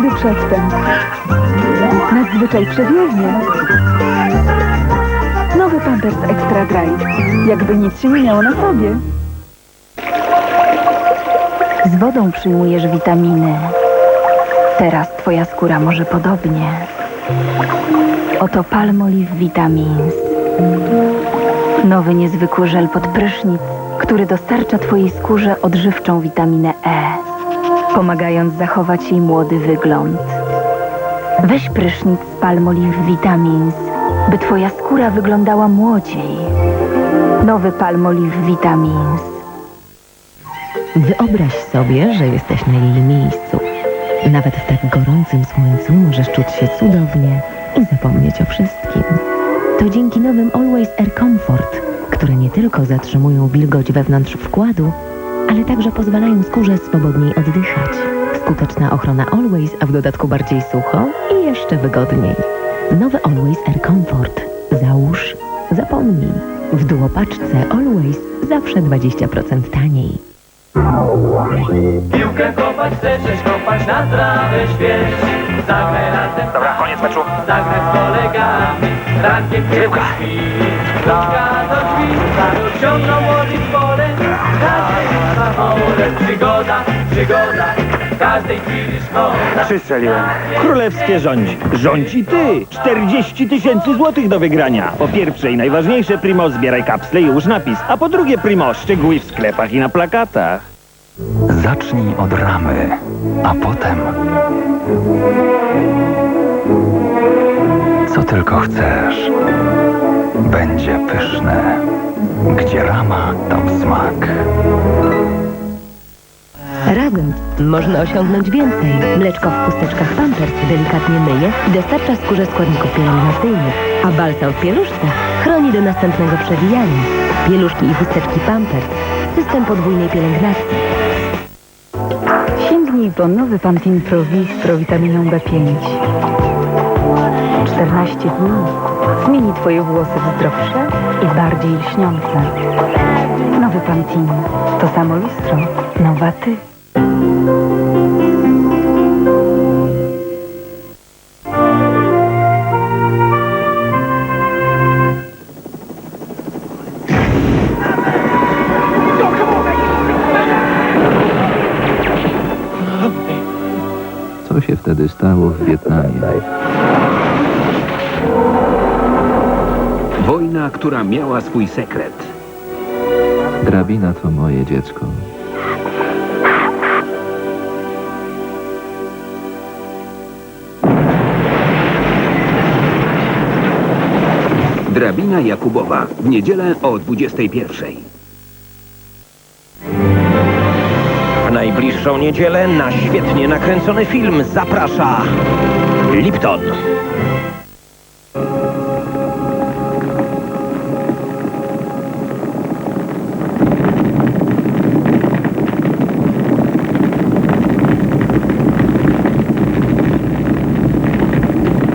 przedtem. Nadzwyczaj przewiewnie. Nowy Pampers Extra Dry. Jakby nic się nie miało na sobie. Z wodą przyjmujesz witaminy. Teraz twoja skóra może podobnie. Oto Palmolive Vitamins. Nowy niezwykły żel pod prysznic, który dostarcza twojej skórze odżywczą witaminę E, pomagając zachować jej młody wygląd. Weź prysznic z Palmolive Vitamins, by twoja skóra wyglądała młodziej. Nowy Palmolive Vitamins. Wyobraź sobie, że jesteś na jej miejscu. Nawet w tak gorącym słońcu możesz czuć się cudownie i zapomnieć o wszystkim. To dzięki nowym Always Air Comfort, które nie tylko zatrzymują wilgoć wewnątrz wkładu, ale także pozwalają skórze swobodniej oddychać. Skuteczna ochrona Always, a w dodatku bardziej sucho i jeszcze wygodniej. Nowy Always Air Comfort. Załóż, zapomnij. W duopaczce Always zawsze 20% taniej. Piłkę kopać, chcesz kopać na trawę śwież Zagraj razem Dobra, koniec meczu. Zagraj z kolegami Rankiem piłka śpi Piłka do drzwi Rozciągną młodzi z polem Każdy ma małe Przygoda, przygoda W każdej chwili szkoda Przystrzeliłem. Królewskie rządzi. Rządzi ty! 40 tysięcy złotych do wygrania. Po pierwsze i najważniejsze, Primo, zbieraj kapsle i już napis. A po drugie, Primo, szczegóły w sklepach i na plakatach. Zacznij od ramy, a potem. Co tylko chcesz. Będzie pyszne. Gdzie rama, tam smak. Razem można osiągnąć więcej. Mleczko w chusteczkach Pampers delikatnie myje i dostarcza skórze składników pielęgnacyjnych, a balsam w pieluszce chroni do następnego przewijania. Pieluszki i chusteczki Pampers. System podwójnej pielęgnacji. Sięgnij po nowy Pantene Pro V z prowitaminą B5. 14 dni zmieni Twoje włosy w zdrowsze i bardziej lśniące. Nowy Pantene to samo lustro, nowa Ty. Co się wtedy stało w Wietnamie? Wojna, która miała swój sekret. Drabina to moje dziecko. Drabina Jakubowa. W niedzielę o 21. najbliższą niedzielę na świetnie nakręcony film zaprasza Lipton.